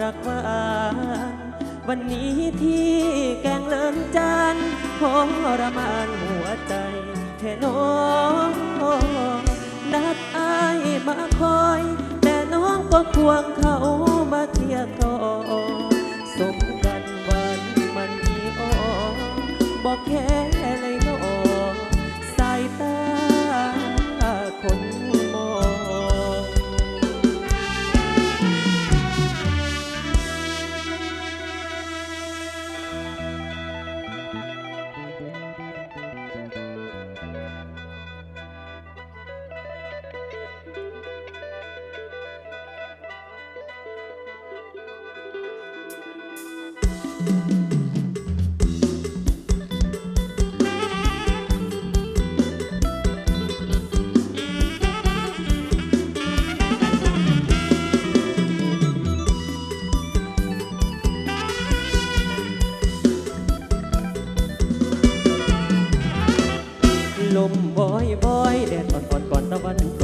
รักหวานวันนี้ที่แกงเลินจานทรมานหัวใจแค่น้องนัดอายมาคอย แต่น้องก็ควงเขามาเคลียร์ต่อสมกันวันมันมีออบอกแค่ ลมบอยบอยแดดอ่อนๆก่อนตะวัน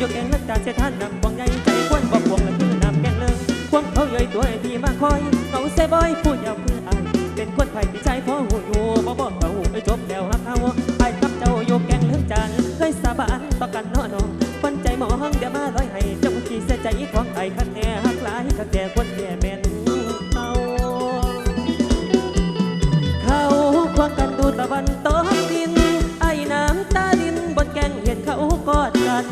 อยู่แกงนักจากเสถานนำบองใหญ่ใจควนบ่พวงและคือนำแกงเลิงควงเขาเย้ยตัวไอ้ที่มาคอยเขาเซบอยพูดยาวคือไอายเป็นคนไผ่ที่ใจพอหูอยู่บ่บอกเขาไปจบแล้วฮักเอาไอ้กับเจ้าอยู่แกงเลิงจานเคยสาบานต่อกันนาะน้องคนใจหมองเดี๋ยวมาร้อยให้เจ้าขี้เสียใจของไอ้คันแน่ฮักหลายคักแก่คนแก่แม่นเอาเขาควงกันดูตะวันตกดินไอ้น้ำตาดินบนแกงเห็นเขากอดกัน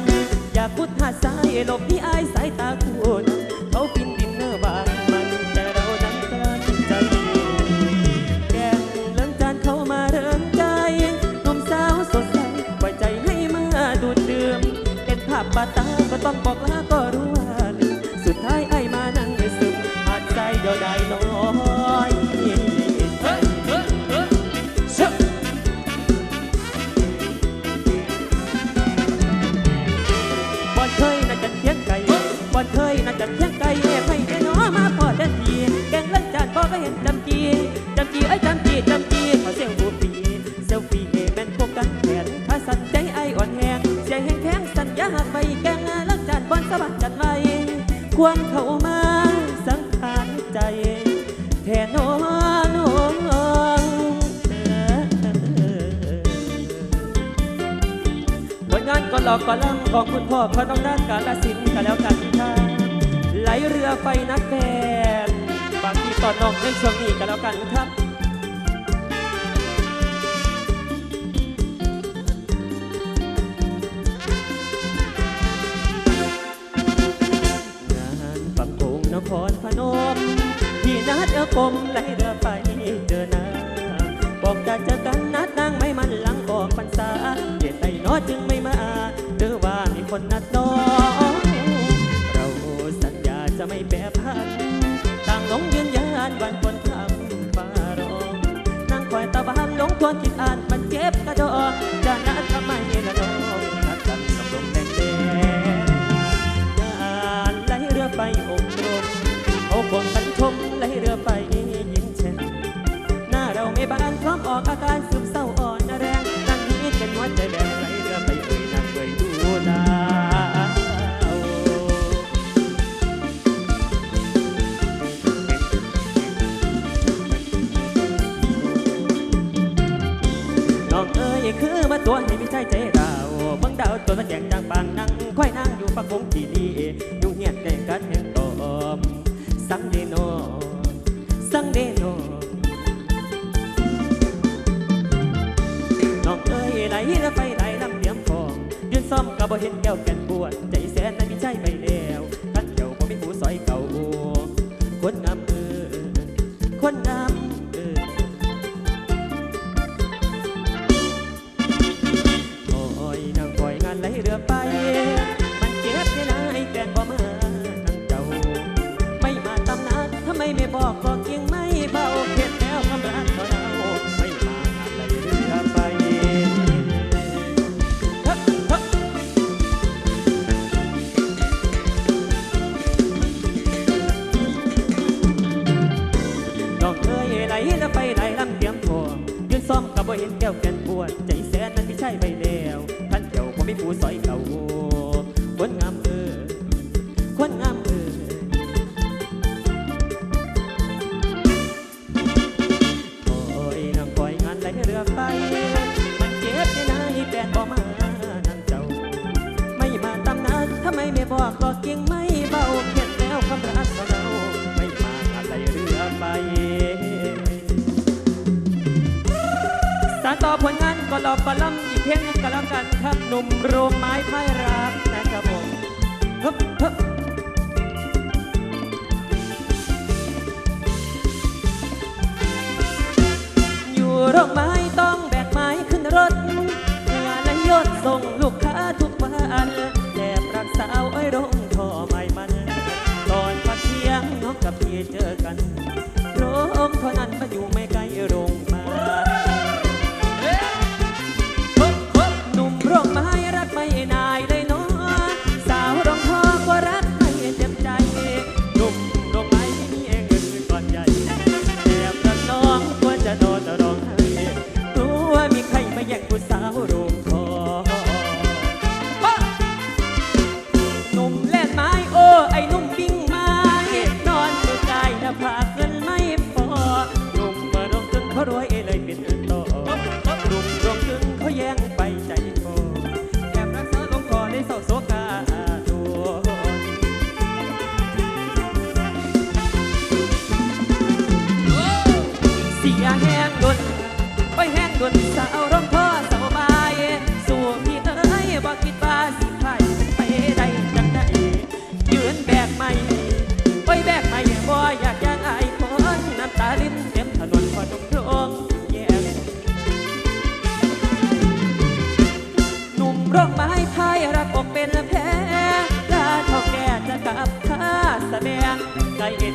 อยากพุดหาดทรายหลบที่อายสายตาคู่นเขาฟินดินเนอร์บานมันแต่เรานั้นกลั้นใจอยู่แกงเริ่มจานเข้ามาเริ่มใจหนุ่มสาวสดใสปล่อยใจให้มาดูดดื่มเห็นภาพบาตาก็ต้องบอกลาก็รู้ว่าลืมสุดท้ายไอ้มานั่งไม่ซึมอาจใจเดียวได้น้อย บ่เคยน่าจะเทียงไก่แอบให้แน่นอมาพอดินทีแกงเล่นจานบ่ก็เห็นจำจีจำจีไอ้จำจีจำจีขอเสียงบูปีเซลฟี่ให้แมนพวกกันแขนขาสั่นใจไอ้อ่อนแหงเสียงแห้งแข็งสั่นอยาหักไปแกงเล่นจานบอนสะบัดจัดไว้ควงเข้ามาสังขารใจแทนน้องน้องเออผลงานก็หลอกก็ล่ำของคุณพ่อพระน้องด้านกาลสินกันแล้วกัน เรือไฟนักแฟนบางทีตอนน้องในช่วงนี้กันแล้วกันครับงานฝั่งโขงนครพนมที่นัดเออกมและ บบ่เห็นแก้ว ไม่บอกก็เก่งไม่เบาเข็ดแล้วคำรักของเราไม่มางานไหลเรือไปสารต่อผลงานก็รอบกอลัมอีกเพลงหนึงก็แล้วกันครับหนุ่มโรงไม้พายรักนะครับผมฮึบฮึบอยู่โรงไม้ต้องแบกไม้ขึ้นรถงื่อไหลหยดส่งลูก กสาวไอ้โรงท่อไม่มัน ตอนพักเที่ยงน้องกับพี่เจอกันโรงเท่านั้นมาอยู่ไม่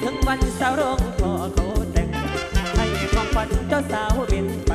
ถึงวันสาวรองพ่อเขาแต่ง ให้ความฝันเจ้าสาวเป็นไป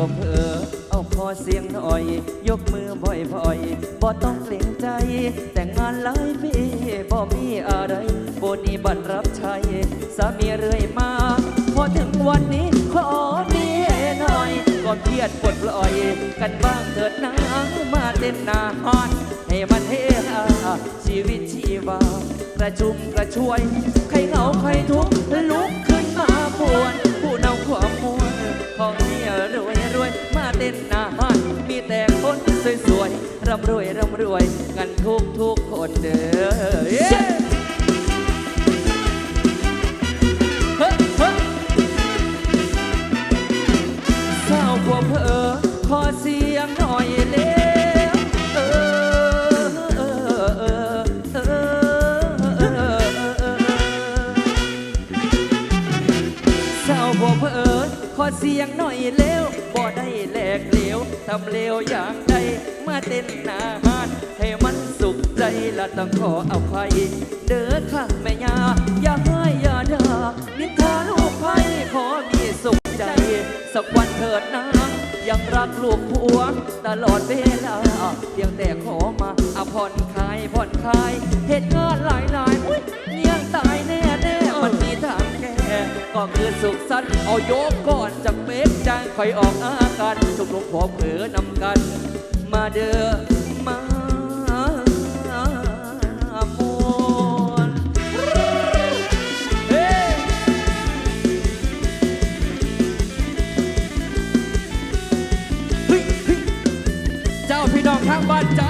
บ่เผลอเอาพอเสียงหน่อย ยกมือบ่อยบ่อยๆบ่ต้องเกรงใจ แต่งงานหลายปีบ่มีอะไรโบนีบัตรรับใช้สามีเรื่อยมา พอถึงวันนี้ขอมีหน่อยก่อนเครียดปลดปล่อย กันบ้างเถิดนาะมาเต้นหนาฮอนให้มันเฮฮาชีวิตชีวากระชุ่มกระชวย ใครเหงาใครทุกข์ลุกขึ้นมาปวนผู้นำความมวลของเนี่ยรวยรวย เต้นหนาฮานมีแต่คนสวยๆร่ำรวยร่ำรวยกันทุกทุกคนเด้อเย้เฮ้เสาวกว่าเพอขอเสียงหน่อยเร็วเออเออเออเออเออเออสาวบ่อขอเสียงหน่อยเร็ว ทำเลวอย่างใดเมาเต้นหนาหาน ให้มันสุขใจละต้องขออภัย เด้อข้างแม่ยาอย่าให้อย่าด่านินทาลูกไพ่ขอมีสุขใจ สักวันเถิดนะยังรักลูกผัว ตลอดเวลา เพียงแต่ขอมาอะผ่อนคลายผ่อนคลายเหตุงานหลายหลายอุ๊ยยังตายแน่แน่ๆมันมีทางแก้ก็คือสุขสันต์เอาโยกก่อนจากเม็ดจาง ค่อยออกอาการทุกลงพอเผลอนำกัน มาเด้อมามวนเจ้าพี่น้องทางบ้านจ้า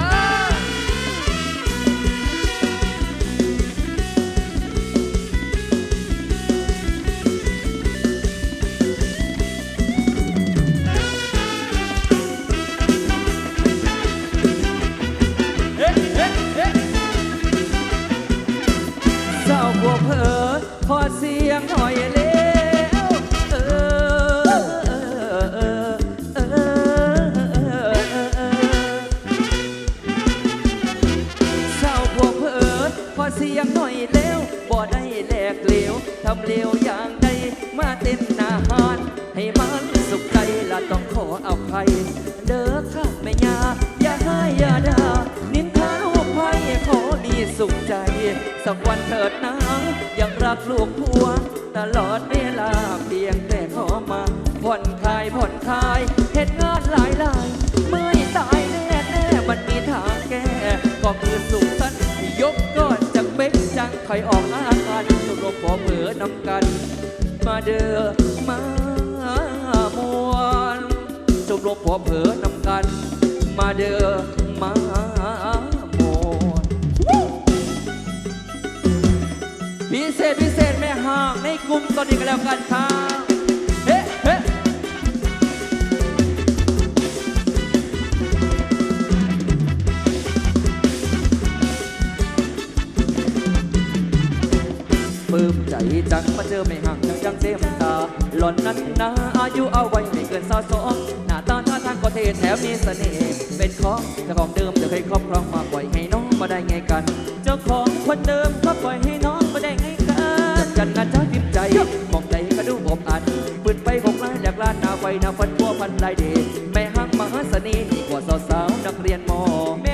เสียงหน่อยเล้วบ่ได้แลกเหลวทำเลวอย่างใดมาเต้นหน้าหานให้มันสุขใจละต้องขอเอาใครเด้อค่ะแม่ยาอย่าให้อย่าด่านินทาลูกไพ่ขอมีสุขใจ สักวันเถิดนะยังรักลูกผัว ตลอดเวลา นำกัน มาเด้อมามวนสุรบขอเผลอนำกัน มาเด้อมามวนพิเศษพิเศษแม่ห่างในกลุ่มตอนนี้กันแล้วกันครับ จจังมาเจอไม่ห่างจังจังเต็มตา หล่อนนั้นนาอายุเอาไว้ไม่เกินสาวสองหน้าตาท่าทางก็เท่แถมมีเสน่ห์เป็นของเจ้าของเดิมจะเคยครอบครองมาปล่อยให้น้องมาได้ไงกัน เจ้าของคนเดิมก็ปล่อยให้น้องมาได้ไงกันกันนะจ้าทิมใจมองใจก็ดูผมอันปืนไปหกล้าอยากลานหนาไฟหนาฟันพัวพันลายเดชแม่ห้างมหาเสน่ห์ดีกว่าสาวสาวๆนักเรียนมอ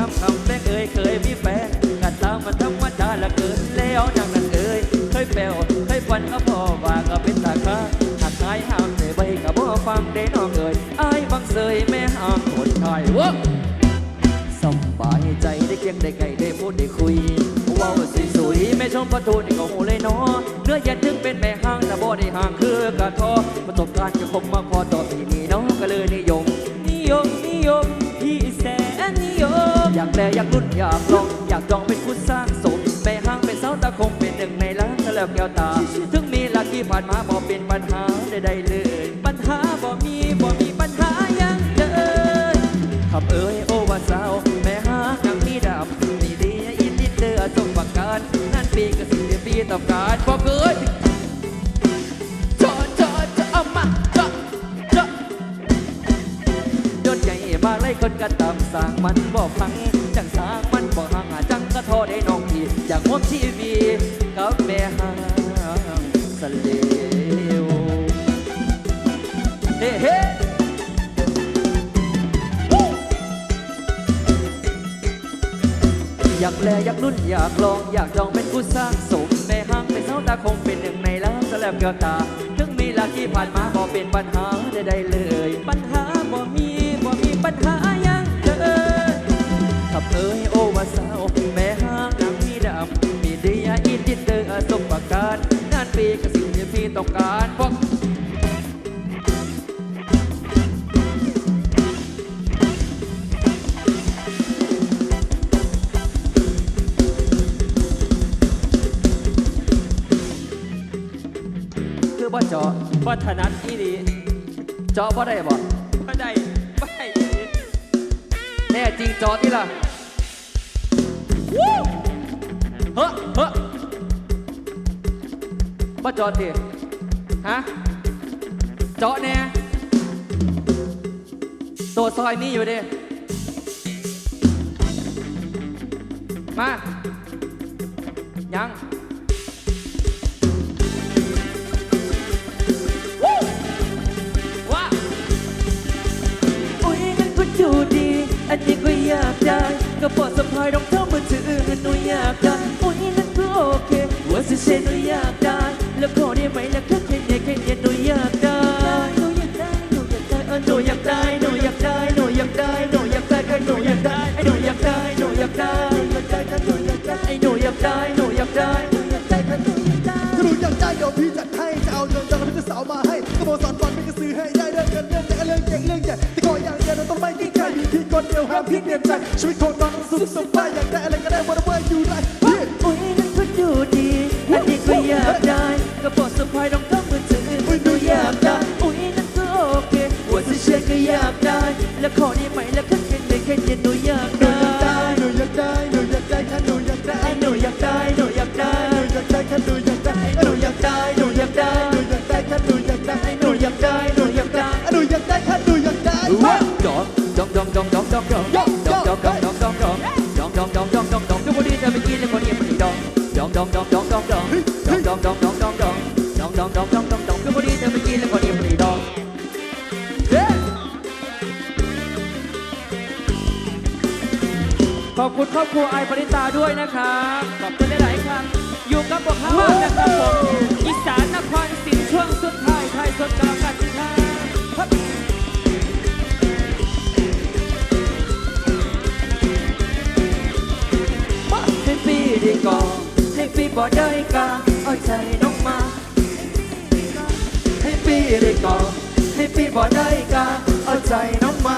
ามคำแม่เอ่ยเคยมีแฟนกันตามมันธรรมดาละเกินแล้วนางนั้นเอ่ยเคยแปลวเคยฝันก็พอว่าก็เป็นตาค้าหักหายห้ามเสยใบกับบ่ฟังได้น้องเอ่ยไอ้ายบังเสยแม่ห้างคนไทยเวะสบายใจได้เคียงได้ไก่ได้พูดได้คุยว้าวสวยๆแม่ชมประตูนี่ก็หูเลยเนาะเนื้อเย็นถึงเป็นแม่ห้างแต่บ่ได้ห่างคือกระทอประสบการณ์จะคงมาพอต่อที่นี่เนาะก็เลยนิยมนิ อยากแลอยากรุ่นอยากลอง อยากจองเป็นคุณสร้างสมแม่ห้างเป็นเสาตาคงเป็นหนึ่งในล้านแล้วแก้วตา ถึงมีหลักที่ผ่านมาบ่เป็นปัญหาใดๆเลย ปัญหาบ่มีบ่มีปัญหายังเดินคำเอ่ยโอว่าสาวแม่หานังมีดาบนี่ดีอินดินเดือสมบังการนั่นปีก็สิ่งที่ปีต้องการพอเกิด สร้างมันบ่พังจังสร้างมันบ่ห่างจังก็ทอได้น้องพี่อยากมอบชีวีกับแม่หางสเลวเฮ้เฮ้อยากแลอยากรุ่นอยากลองอยากจองเป็นผู้สร้างสมแม่ห้างเป็นเสาตาคงเป็นหนึ่งในล้านสลับแก้วตาถึงมีหลักที่ผ่านมาบ่เป็นปัญหาใดๆเลย ปัญหาบ่มีบ่มีปัญหา ขับเอ้ยโอว่าสาวแม่ห้างนางมีดำมีดียาอินดินเดอร์สมประการนั่นปีกับสิ่งที่พี่ต้องการพวกคือบ่เจาะบ่ถนัดอีหลีเจาะบ่ได้บ่บ่ได้บ่ได้อีหลีแน่จริงเจาะที่ล่ะ เฮ้อเฮ้อบ่จาะทีฮะเจาะแน่ตัวซอยมีอยู่ดิมายังว่าอุ้ยนั่นก็ดูดี อันนี้ก็อยากได้กระเป๋าสะพายรองเท้า หนูอยากได้โอ้ยนั้นก็โอเคว่าสิเชนหนูอยากได้ แล้วขอได้ไหมล่ะแค่แค่เนี่ยแค่เนี่ยนูอยากได้หนูอยากได้หนูอยากได้เออหนูอยากได้หนูอยากได้หนูอยากได้หนูอยากได้หนูอยากได้หนูอยากได้หนูอยากได้หนูอยากได้หนูอยากได้หนูอยากได้หนูอยากได้หนูอยากได้หนูอยากได้ถ้าหนูอยากได้เดี๋ยวพี่จัดให้จะเอาเงินจากพี่จะสาวมาให้กรมโปรงอนบอลพี่ก็ซื้อให้ได้ เพียงเดียวใจชีวิตของน้องสุขสบายอยากได้อะไรก็ได้วันวันอยู่ได้เฮ้ยอุ้ยนั่นก็ดูดีอันนี้ก็อยากได้กระเป๋าสะพายรองเท้ามือถืออุ้ยดูอยากได้อุ้ยนั่นก็โอเคหัวเชียร์ก็อยากได้ แล้วขอนี้ไหมแล้วก็แค่เด็กแค่เย็นหนูอยากหนูได้อยากได้หนูอยากได้หนูอยากได้แค่หนูอยากได้หนูอยากได้หนูอยากได้หนูอยากได้แค่หนูอยากได้หนูอยากได้หนูอยากได้หนูอยากได้แค่หนูอยากได้หนูอยากได้หนูอยากได้หนูอยากได้แค่หนูอยากได้จองจองจองจองจ องจองจองจองจองจองจองจองจองจองจองจองจองจองทุกคนที่จะไปกินแล้วคนนี้มันดองจองจองจองจองจองจองจองจองจองจองจองจองจองจองจองจองจองทุกคนที่จะไปกินแล้วคนนี้มันดองขอบคุณครอบครัวไอปริตาด้วยนะครับขอบคุณหลายๆครับอยู่กับพวกเขานะครับผมอีสานนครศรีช่วงสุดท้ายไทยสดกลางกันครับ ได้ก่อนให้พี่บ่ได้กาเอาใจน้องมา ให้พี่ได้ก่อนให้พี่บ่ได้กาเอาใจน้องมา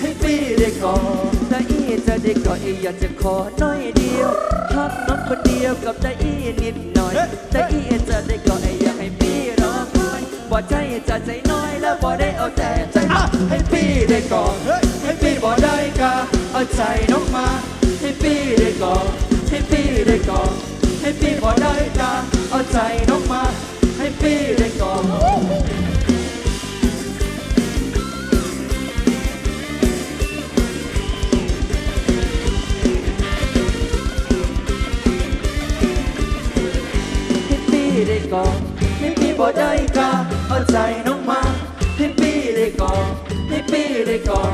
ให้พี่ได้ก่อนแต่อีจะได้ก่อนอีอยากจะขอน้อยเดียวทักน้องคนเดียวกับได้อีนิดหน่อยแต่อีจะได้ก่อนอีอยากให้พี่รอคอยบ่ใจจะใจน้อยแล้วบ่ได้เอาแต่ใจมาให้พี่ได้ก่อนให้พี่บ่ได้กาเอาใจน้องมา บ่ได้กาเอาใจน้องมาให้ปีได้ก่อนให้ปีได้ก่อน